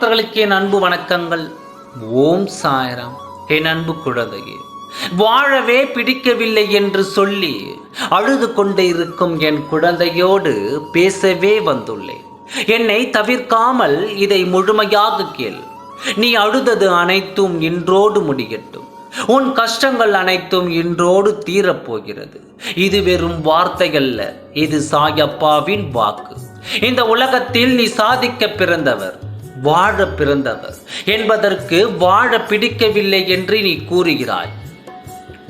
நண்பர்களுக்கு என் அன்பு வணக்கங்கள். ஓம் சாயராம். என் அன்பு குழந்தையே வாழவே பிடிக்கவில்லை என்று சொல்லி அழுது கொண்டே இருக்கும் என் குழந்தையோடு பேசவே வந்துள்ளேன். என்னை தவிர்க்காமல் இதை முழுமையாக கேள். நீ அழுதது அனைத்தும் இன்றோடு முடியட்டும். உன் கஷ்டங்கள் அனைத்தும் இன்றோடு தீரப்போகிறது. இது வெறும் வார்த்தையல்ல இது சாயப்பாவின் வாக்கு. இந்த உலகத்தில் நீ சாதிக்க பிறந்தவர். வாழ பிறந்தவர். என்பதற்கு வாழ பிடிக்கவில்லை என்று நீ கூறுகிறாய்.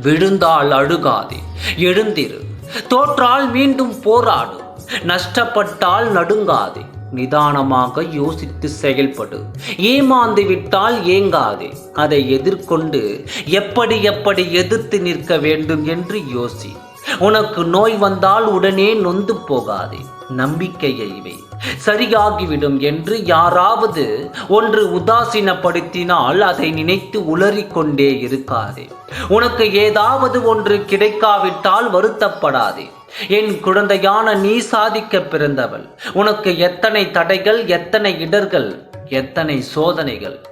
விழுந்தால் அழுகாதே எழுந்திரு. தோற்றால் மீண்டும் போராடு. நஷ்டப்பட்டால் நடுங்காதே நிதானமாக யோசித்து செயல்படு. ஏமாந்து விட்டால் ஏங்காதே அதை எதிர்கொண்டு எப்படி எப்படி எதிர்த்து நிற்க வேண்டும் என்று யோசி. உனக்கு நோய் வந்தால் உடனே நொந்து போகாதே. நம்பிக்கையை வை. சரியாகிவிடும் என்று யாராவது ஒன்று உதாசீனப்படுத்தினால் அதை நினைத்து உளறிக்கொண்டே இருக்காதே. உனக்கு ஏதாவது ஒன்று கிடைக்காவிட்டால் வருத்தப்படாதே. என் குழந்தையான நீ சாதிக்க பிறந்தவள். உனக்கு எத்தனை தடைகள் எத்தனை இடர்கள் எத்தனை சோதனைகள்.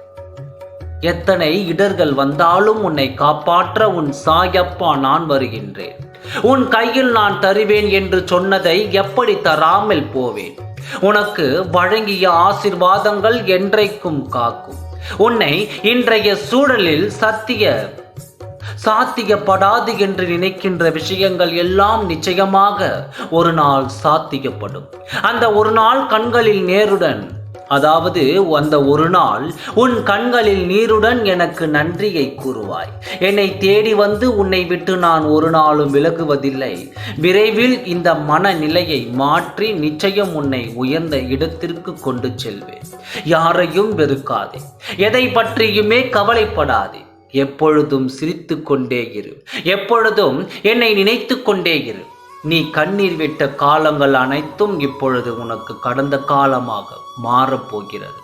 எத்தனை இடர்கள் வந்தாலும் உன்னை காப்பாற்ற உன் சாயப்பா நான் வருகின்றேன். உன் கையில் நான் தருவேன் என்று சொன்னதை எப்படி தராமல் போவேன்? உனக்கு வழங்கிய ஆசிர்வாதங்கள் என்றைக்கும் காக்கும். உன்னை இன்றைய சூழலில் சத்திய சாத்தியப்படாது என்று நினைக்கின்ற விஷயங்கள் எல்லாம் நிச்சயமாக ஒரு நாள் சாத்தியப்படும். அந்த ஒரு நாள் கண்களில் நேருடன் அதாவது அந்த ஒரு நாள் உன் கண்களில் நீருடன் எனக்கு நன்றியை கூறுவாய். என்னை தேடி வந்து உன்னை விட்டு நான் ஒரு நாளும் விலகுவதில்லை. விரைவில் இந்த மனநிலையை மாற்றி நிச்சயம் உன்னை உயர்ந்த இடத்திற்கு கொண்டு செல்வேன். யாரையும் வெறுக்காதே. எதை பற்றியுமே கவலைப்படாதே. எப்பொழுதும் சிரித்து கொண்டே இரு. எப்பொழுதும் என்னை நினைத்து கொண்டே இரு. நீ கண்ணீர் விட்ட காலங்கள் அனைத்தும் இப்பொழுது உனக்கு கடந்த காலமாக மாறப்போகிறது.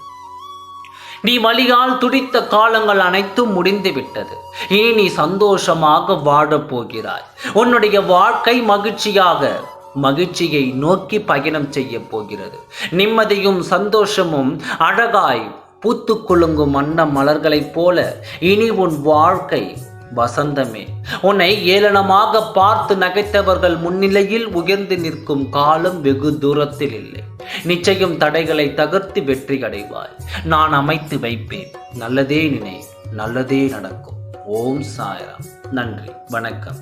நீ வழியால் துடித்த காலங்கள் அனைத்தும் முடிந்து விட்டது இனி நீ சந்தோஷமாக வாழப் போகிறாய் உன்னுடைய வாழ்க்கை மகிழ்ச்சியாக மகிழ்ச்சியை நோக்கி பயணம் செய்ய போகிறது. நிம்மதியும் சந்தோஷமும் அழகாய் பூத்து குலுங்கும் வண்ண மலர்களைப் போல இனி உன் வாழ்க்கை வசந்தமே. உன்னை ஏளனமாக பார்த்து நகைத்தவர்கள் முன்னிலையில் உயர்ந்து நிற்கும் காலம் வெகு தூரத்தில் இல்லை. நிச்சயம் தடைகளை தகர்த்து வெற்றி அடைவாய். நான் அமைத்து வைப்பேன். நல்லதே நினை நல்லதே நடக்கும். ஓம் சாயராம். நன்றி வணக்கம்.